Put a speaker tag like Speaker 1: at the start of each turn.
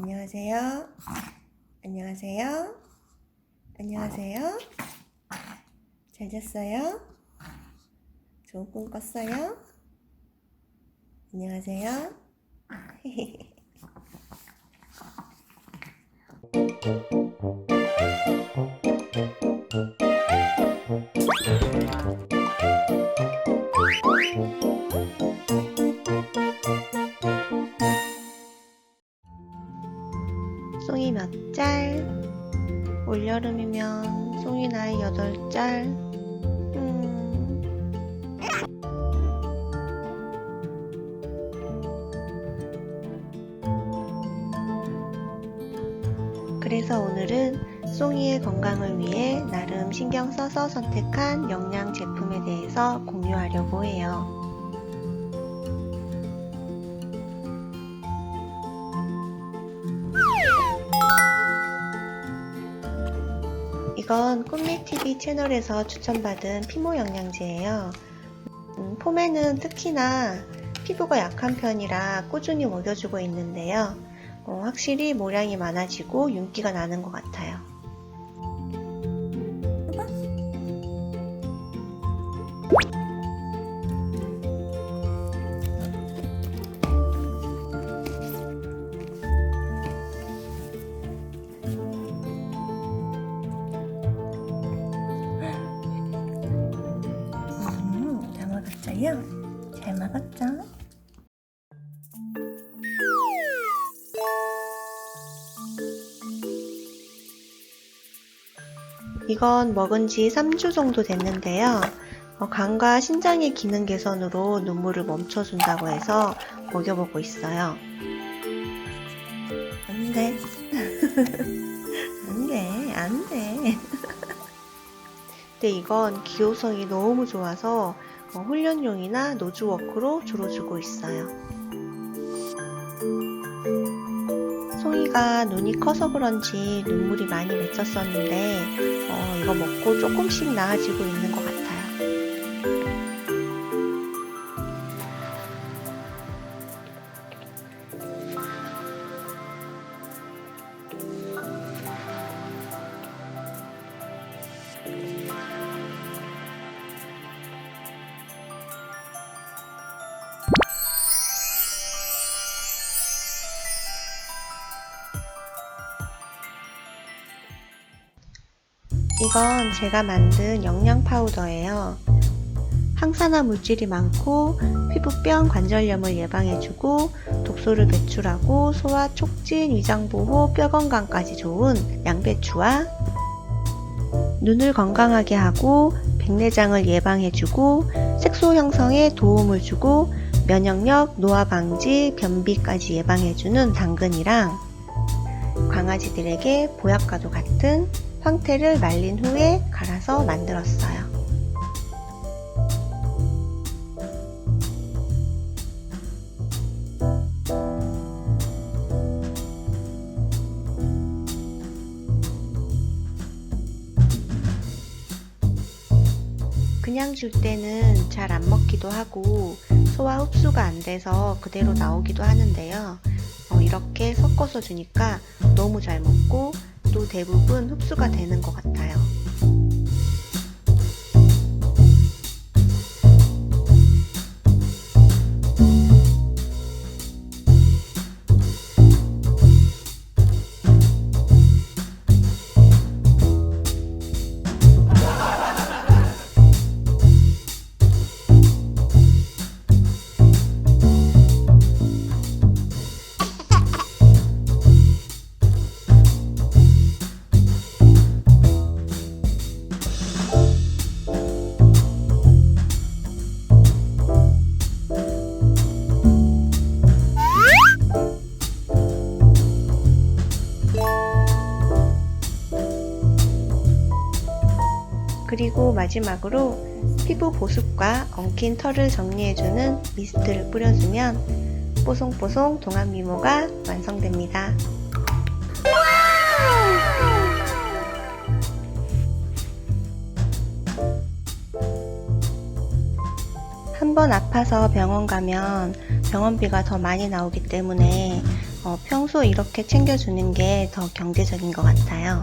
Speaker 1: 안녕하세요. 안녕하세요. 안녕하세요. 잘 잤어요? 좋은 꿈 꿨어요? 안녕하세요. 송이 몇 짤? 올여름이면 송이 나이 여덟 짤. 음. 그래서 오늘은 송이의 건강을 위해 나름 신경 써서 선택한 영양 제품에 대해서 공유하려고 해요. 이건 꿈미TV 채널에서 추천받은 피모 영양제예요. 음, 봄에는 특히나 피부가 약한 편이라 꾸준히 먹여주고 있는데요. 어, 확실히 모량이 많아지고 윤기가 나는 것 같아요. 먹었어요? 잘 먹었죠? 이건 먹은 지 3주 정도 됐는데요. 어, 간과 신장의 기능 개선으로 눈물을 멈춰준다고 해서 먹여보고 있어요. 안 돼. 안 돼, 안 돼. 근데 이건 기호성이 너무 좋아서 어, 훈련용이나 노즈워크로 주로 주고 있어요. 송이가 눈이 커서 그런지 눈물이 많이 맺혔었는데 어, 이거 먹고 조금씩 나아지고 있는 것 같아요. 이건 제가 만든 영양 파우더예요. 항산화 물질이 많고 피부병 관절염을 예방해주고 독소를 배출하고 소화 촉진, 위장 보호, 뼈 건강까지 좋은 양배추와 눈을 건강하게 하고 백내장을 예방해주고 색소 형성에 도움을 주고 면역력, 노화 방지, 변비까지 예방해주는 당근이랑 강아지들에게 보약과도 같은 황태를 말린 후에 갈아서 만들었어요. 그냥 줄 때는 잘 안 먹기도 하고 소화 흡수가 안 돼서 그대로 나오기도 하는데요. 어, 이렇게 섞어서 주니까 너무 잘 먹고 또 대부분 흡수가 되는 것 같아요. 그리고 마지막으로 피부 보습과 엉킨 털을 정리해주는 미스트를 뿌려주면 뽀송뽀송 동안 미모가 완성됩니다. 한 번 아파서 병원 가면 병원비가 더 많이 나오기 때문에 어, 평소 이렇게 챙겨주는 게 더 경제적인 것 같아요.